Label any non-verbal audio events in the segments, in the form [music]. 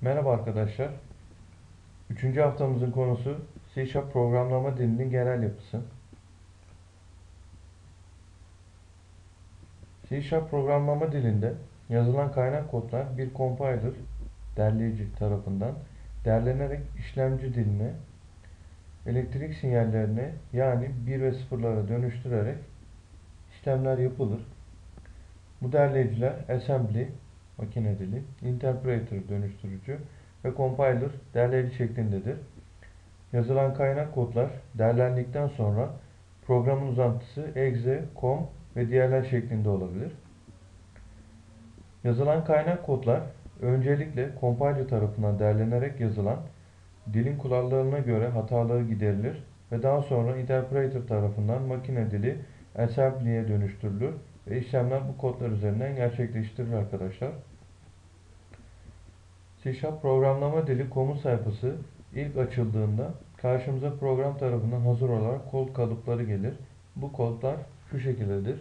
Merhaba arkadaşlar. Üçüncü haftamızın konusu C Sharp programlama dilinin genel yapısı. C Sharp programlama dilinde yazılan kaynak kodlar bir compiler, derleyici tarafından derlenerek işlemci diline elektrik sinyallerini yani 1 ve 0'lara dönüştürerek işlemler yapılır. Bu derleyiciler assembly, makine dili, interpreter dönüştürücü ve compiler derleyici şeklindedir. Yazılan kaynak kodlar derlendikten sonra programın uzantısı exe, com ve diğerler şeklinde olabilir. Yazılan kaynak kodlar öncelikle compiler tarafından derlenerek yazılan dilin kurallarına göre hataları giderilir ve daha sonra interpreter tarafından makine dili assembly'ye dönüştürülür ve işlemler bu kodlar üzerinden gerçekleştirilir arkadaşlar. C programlama dili komut sayfası ilk açıldığında karşımıza program tarafından hazır olarak kod kalıpları gelir. Bu kodlar şu şekildedir.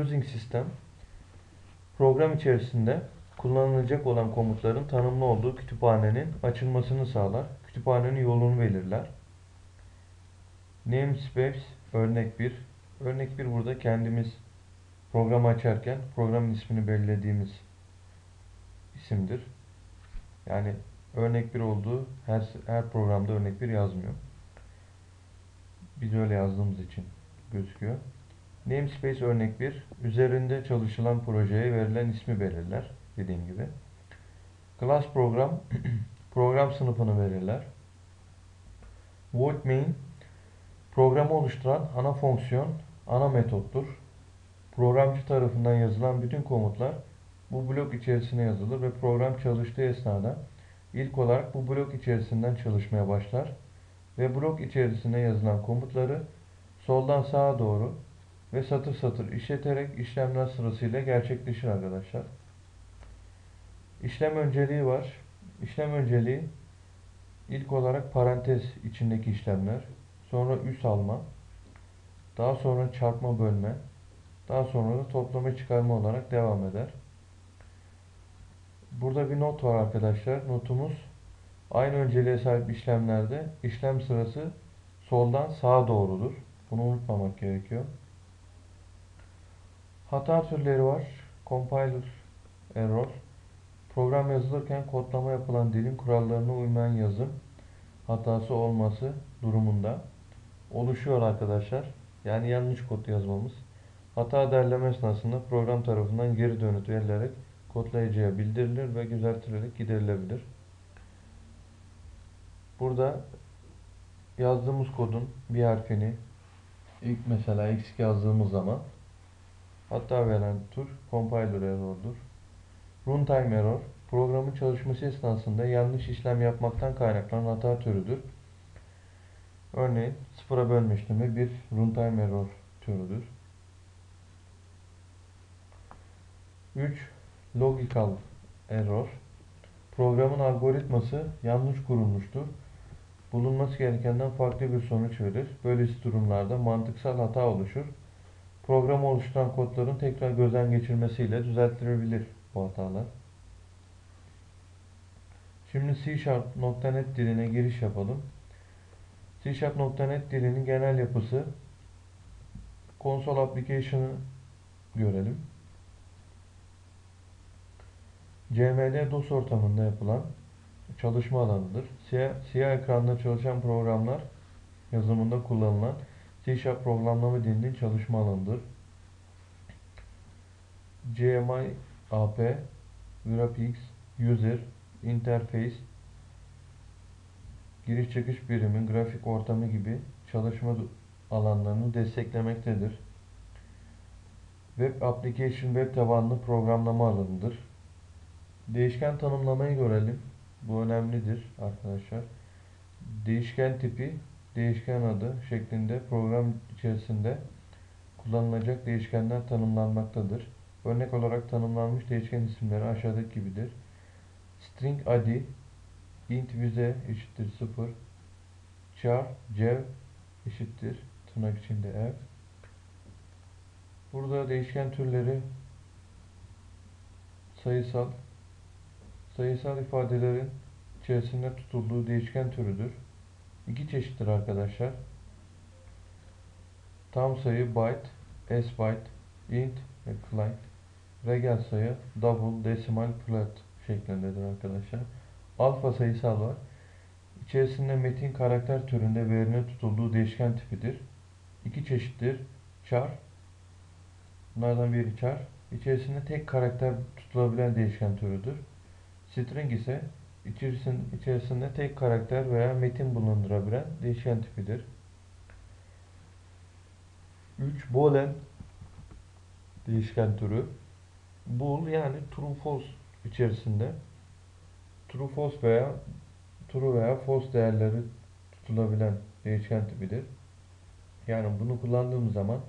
Using System program içerisinde kullanılacak olan komutların tanımlı olduğu kütüphanenin açılmasını sağlar. Kütüphanenin yolunu belirler. Namespace örnek 1. Örnek 1 burada kendimiz programı açarken programın ismini belirlediğimiz isimdir. Yani örnek 1 olduğu her, her programda örnek 1 yazmıyor. Biz öyle yazdığımız için gözüküyor. Namespace örnek 1 üzerinde çalışılan projeye verilen ismi belirler dediğim gibi. Class program [clears throat] program sınıfını belirler. Void main programı oluşturan ana fonksiyon, ana metottur. Programcı tarafından yazılan bütün komutlar bu blok içerisine yazılır ve program çalıştığı esnada ilk olarak bu blok içerisinden çalışmaya başlar ve blok içerisine yazılan komutları soldan sağa doğru ve satır satır işleterek işlemler sırasıyla gerçekleşir arkadaşlar. İşlem önceliği var. İşlem önceliği ilk olarak parantez içindeki işlemler, sonra üs alma, daha sonra çarpma bölme, daha sonra da toplama çıkarma olarak devam eder. Burada bir not var arkadaşlar. Notumuz aynı önceliğe sahip işlemlerde işlem sırası soldan sağa doğrudur. Bunu unutmamak gerekiyor. Hata türleri var. Compiler error. Program yazılırken kodlama yapılan dilin kurallarına uymayan yazım hatası olması durumunda oluşuyor arkadaşlar. Yani yanlış kod yazmamız. Hata derleme esnasında program tarafından geri dönüt verilerek kodlayıcıya bildirilir ve düzeltilerek giderilebilir. Burada yazdığımız kodun bir harfini ilk mesela eksik yazdığımız zaman hata veren tür compiler error'dur. Runtime error programın çalışması esnasında yanlış işlem yapmaktan kaynaklanan hata türüdür. Örneğin sıfıra bölme işlemi bir runtime error türüdür. 3. Logical error. Programın algoritması yanlış kurulmuştur. Bulunması gerekenden farklı bir sonuç verir. Böylesi durumlarda mantıksal hata oluşur. Program oluşturan kodların tekrar gözden geçirmesiyle düzeltilebilir bu hatalar. Şimdi C Sharp.NET diline giriş yapalım. C Sharp.NET dilinin genel yapısı Console Application'ı görelim. CMD DOS ortamında yapılan çalışma alanıdır. Siyah, siyah ekranda çalışan programlar yazımında kullanılan C Sharp programlama dilinin çalışma alanıdır. GMI AP, Graphics, User, Interface, giriş çıkış birimi, grafik ortamı gibi çalışma alanlarını desteklemektedir. Web Application web tabanlı programlama alanıdır. Değişken tanımlamayı görelim. Bu önemlidir arkadaşlar. Değişken tipi, değişken adı şeklinde program içerisinde kullanılacak değişkenler tanımlanmaktadır. Örnek olarak tanımlanmış değişken isimleri aşağıdaki gibidir. String id int vize eşittir 0 char cev eşittir tırnak içinde ev burada değişken türleri sayısal sayısal ifadelerin içerisinde tutulduğu değişken türüdür. İki çeşittir arkadaşlar. Tam sayı byte, s byte, int ve flight. Regel sayı double, decimal, float şeklindedir arkadaşlar. Alfa sayısal var. İçerisinde metin karakter türünde verine tutulduğu değişken tipidir. İki çeşittir. Char. Bunlardan biri char. İçerisinde tek karakter tutulabilen değişken türüdür. String ise içerisinde, tek karakter veya metin bulundurabilen değişken tipidir. 3. Boolean değişken türü. Bool yani true false içerisinde true false veya true veya false değerleri tutulabilen değişken tipidir. Yani bunu kullandığımız zaman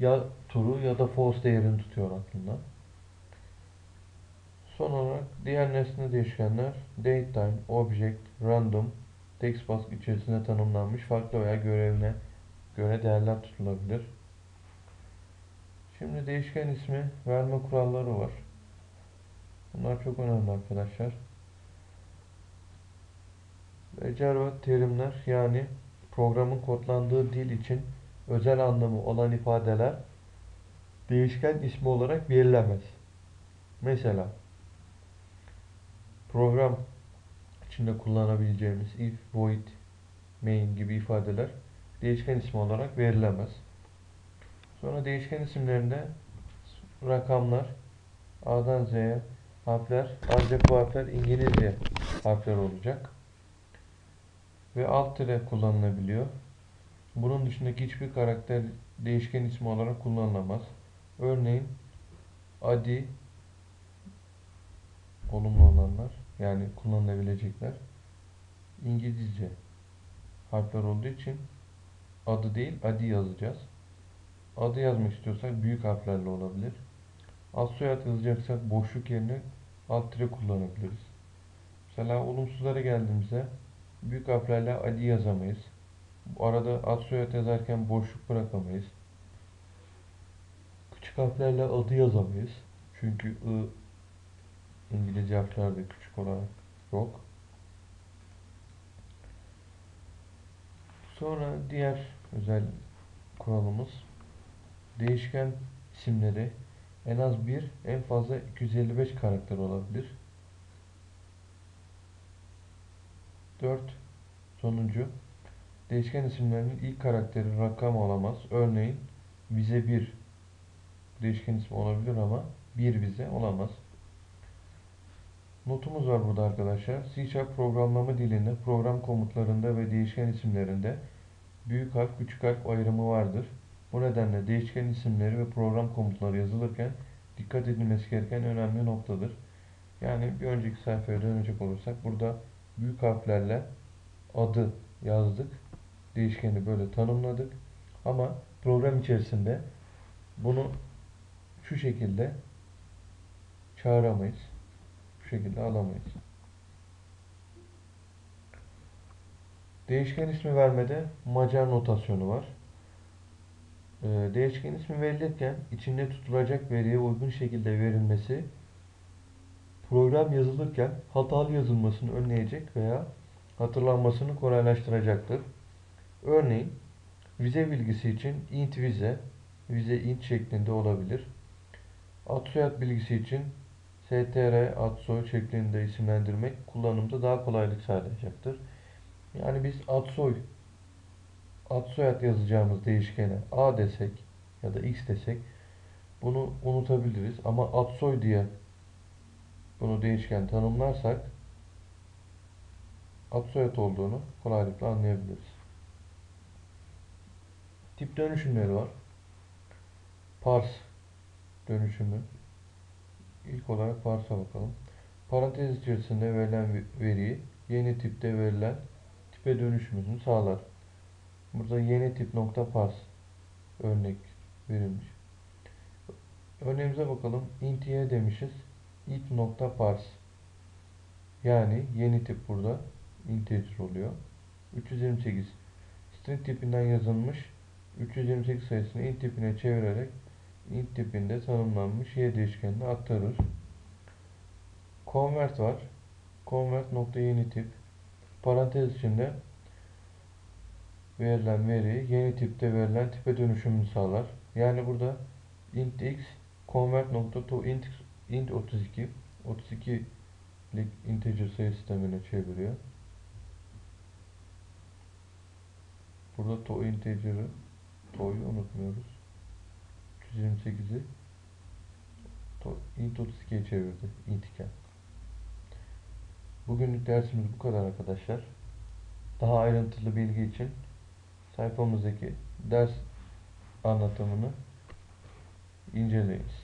ya true ya da false değerini tutuyor aklında. Son olarak diğer nesne değişkenler datetime, object, random, text içerisinde tanımlanmış farklı veya görevine göre değerler tutulabilir. Şimdi değişken ismi verme kuralları var. Bunlar çok önemli arkadaşlar. Reserve terimler yani programın kodlandığı dil için özel anlamı olan ifadeler değişken ismi olarak verilemez. Mesela program içinde kullanabileceğimiz if, void, main gibi ifadeler değişken ismi olarak verilemez. Sonra değişken isimlerinde rakamlar A'dan Z'ye harfler ancak bu harfler İngilizce harfler olacak. Ve alt tire kullanılabiliyor. Bunun dışındaki hiçbir karakter değişken ismi olarak kullanılamaz. Örneğin adi olumlu olanlar yani kullanılabilecekler İngilizce harfler olduğu için adı değil adi yazacağız. Adı yazmak istiyorsak büyük harflerle olabilir. Ad soyad yazacaksak boşluk yerine alt tire kullanabiliriz. Mesela olumsuzlara geldiğimizde büyük harflerle adi yazamayız. Bu arada ad soyad yazarken boşluk bırakamayız. Küçük harflerle adı yazamayız. Çünkü I İngilizce harflerde küçük olarak yok. Sonra diğer özel kuralımız değişken isimleri en az bir, en fazla 255 karakter olabilir. 4. Sonuncu. Değişken isimlerinin ilk karakteri rakam olamaz. Örneğin vize 1 değişken ismi olabilir ama bir vize olamaz. Notumuz var burada arkadaşlar. C programlama dilinde program komutlarında ve değişken isimlerinde büyük harf küçük harf ayrımı vardır. Bu nedenle değişken isimleri ve program komutları yazılırken dikkat edilmesi gereken önemli noktadır. Yani bir önceki sayfaya dönecek olursak burada büyük harflerle adı yazdık. Değişkeni böyle tanımladık. Ama program içerisinde bunu şu şekilde çağıramayız. Şekilde alamayız. Değişken ismi vermede Macar notasyonu var. Ee, değişken ismi verilirken içinde tutulacak veriye uygun şekilde verilmesi program yazılırken hatalı yazılmasını önleyecek veya hatırlanmasını kolaylaştıracaktır. Örneğin vize bilgisi için int vize, vize int şeklinde olabilir. Ad soyad bilgisi için str ad soy şeklinde isimlendirmek kullanımda daha kolaylık sağlayacaktır. Yani biz ad soy ad soyad yazacağımız değişkene a desek ya da x desek bunu unutabiliriz ama ad soy diye bunu değişken tanımlarsak ad soyad olduğunu kolaylıkla anlayabiliriz. Tip dönüşümleri var. Parse dönüşümü. İlk olarak parse'a bakalım. Parantez içerisinde verilen veriyi yeni tipte verilen tipe dönüşümünü sağlar. Burada yeni tip nokta parse örnek verilmiş. Örneğimize bakalım. int y demişiz. int nokta parse yani yeni tip burada integer oluyor. 328 string tipinden yazılmış 328 sayısını int tipine çevirerek int tipinde tanımlanmış y değişkenine aktarır. convert var. Convert nokta yeni tip. Parantez içinde verilen veri yeni tipte verilen tipe dönüşümünü sağlar. Yani burada int x convert nokta to int, int 32 32'lik integer sayı sistemine çeviriyor. Burada to integer'ı to'yu unutmuyoruz. 328'i to, int 32'ye çevirdi int iken. Bugünlük dersimiz bu kadar arkadaşlar. Daha ayrıntılı bilgi için sayfamızdaki ders anlatımını inceleyiniz.